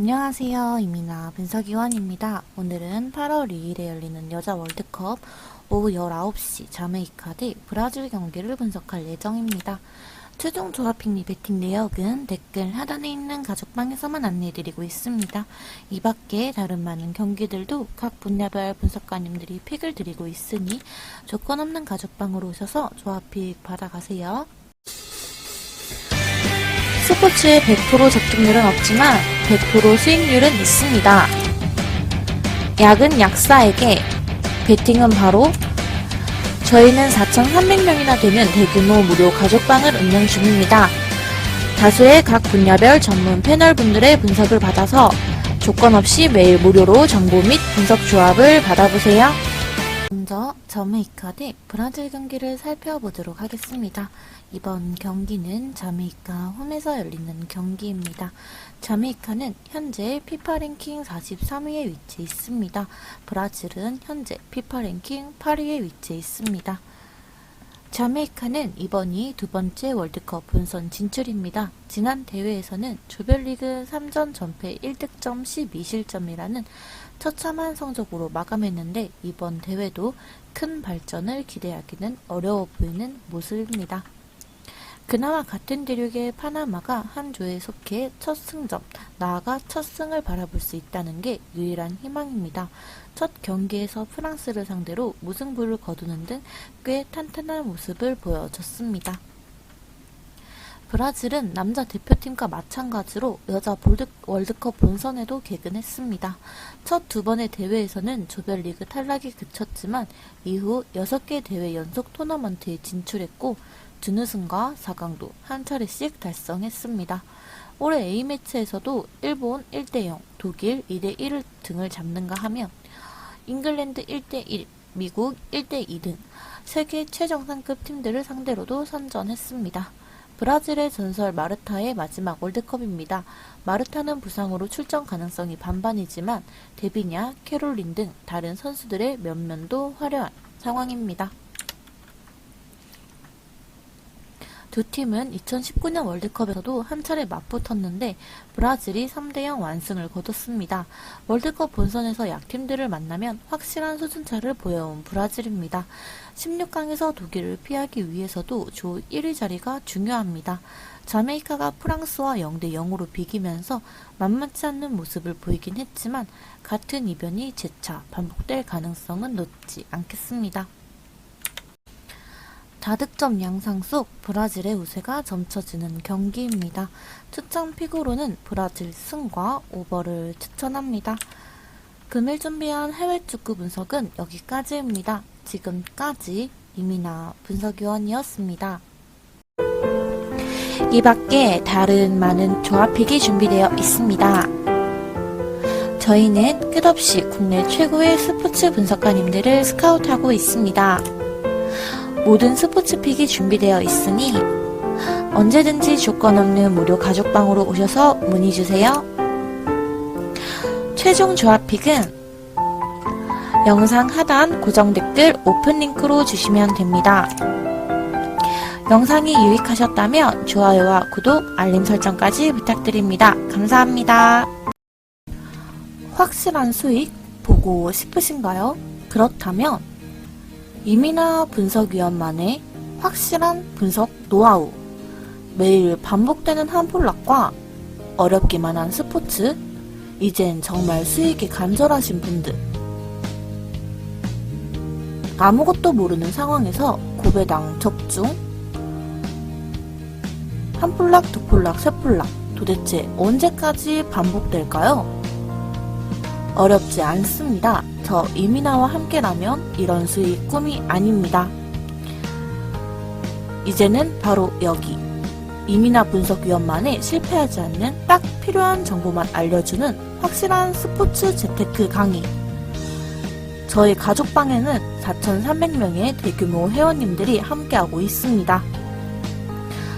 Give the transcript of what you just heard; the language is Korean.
안녕하세요. 이민아 분석위원입니다. 오늘은 8월 2일에 열리는 여자 월드컵 오후 19시 자메이카 대 브라질 경기를 분석할 예정입니다. 최종 조합 픽리 배팅 내역은 댓글 하단에 있는 가족방에서만 안내해드리고 있습니다. 이 밖에 다른 많은 경기들도 각 분야별 분석가님들이 픽을 드리고 있으니 조건 없는 가족방으로 오셔서 조합 픽 받아가세요. 스포츠에 100% 적중률은 없지만 100% 수익률은 있습니다. 약은 약사에게, 베팅은 바로 저희는 4,300명이나 되는 대규모 무료 가족방을 운영 중입니다. 다수의 각 분야별 전문 패널분들의 분석을 받아서 조건 없이 매일 무료로 정보 및 분석 조합을 받아보세요. 먼저 자메이카 대 브라질 경기를 살펴보도록 하겠습니다. 이번 경기는 자메이카 홈에서 열리는 경기입니다. 자메이카는 현재 피파 랭킹 43위에 위치해 있습니다. 브라질은 현재 피파 랭킹 8위에 위치해 있습니다. 자메이카는 이번이 두 번째 월드컵 본선 진출입니다. 지난 대회에서는 조별리그 3전 전패 1득점 12실점이라는 처참한 성적으로 마감했는데 이번 대회도 큰 발전을 기대하기는 어려워 보이는 모습입니다. 그나마 같은 대륙의 파나마가 한 조에 속해 첫 승점, 나아가 첫 승을 바라볼 수 있다는 게 유일한 희망입니다. 첫 경기에서 프랑스를 상대로 무승부를 거두는 등 꽤 탄탄한 모습을 보여줬습니다. 브라질은 남자 대표팀과 마찬가지로 여자 볼드- 월드컵 본선에도 개근했습니다. 첫 두 번의 대회에서는 조별리그 탈락이 그쳤지만 이후 6개 대회 연속 토너먼트에 진출했고 준우승과 4강도 한 차례씩 달성했습니다. 올해 A매치에서도 일본 1대0, 독일 2대1 등을 잡는가 하면 잉글랜드 1대1, 미국 1대2 등 세계 최정상급 팀들을 상대로도 선전했습니다. 브라질의 전설 마르타의 마지막 월드컵입니다. 마르타는 부상으로 출전 가능성이 반반이지만 데비냐, 캐롤린 등 다른 선수들의 면면도 화려한 상황입니다. 두 팀은 2019년 월드컵에서도 한 차례 맞붙었는데 브라질이 3대0 완승을 거뒀습니다. 월드컵 본선에서 약팀들을 만나면 확실한 수준차를 보여온 브라질입니다. 16강에서 독일을 피하기 위해서도 조 1위 자리가 중요합니다. 자메이카가 프랑스와 0대 0으로 비기면서 만만치 않는 모습을 보이긴 했지만 같은 이변이 재차 반복될 가능성은 높지 않겠습니다. 다득점 양상 속 브라질의 우세가 점쳐지는 경기입니다. 추천 픽으로는 브라질 승과 오버를 추천합니다. 금일 준비한 해외 축구 분석은 여기까지입니다. 지금까지 이민아 분석위원이었습니다. 이 밖에 다른 많은 조합픽이 준비되어 있습니다. 저희는 끝없이 국내 최고의 스포츠 분석가님들을 스카우트하고 있습니다. 모든 스포츠 픽이 준비되어 있으니 언제든지 조건 없는 무료 가족방으로 오셔서 문의 주세요. 최종 조합 픽은 영상 하단 고정 댓글 오픈 링크로 주시면 됩니다. 영상이 유익하셨다면 좋아요와 구독, 알림 설정까지 부탁드립니다. 감사합니다. 확실한 수익 보고 싶으신가요? 그렇다면 이민아 분석위원만의 확실한 분석 노하우, 매일 반복되는 한 폴락과 어렵기만 한 스포츠, 이젠 정말 수익이 간절하신 분들, 아무것도 모르는 상황에서 고배당 적중, 한 폴락, 두 폴락, 세 폴락, 도대체 언제까지 반복될까요? 어렵지 않습니다. 저 이민아와 함께라면 이런 수익 꿈이 아닙니다. 이제는 바로 여기 이민아 분석위원만의 실패하지 않는 딱 필요한 정보만 알려주는 확실한 스포츠 재테크 강의. 저희 가족방에는 4,300명의 대규모 회원님들이 함께하고 있습니다.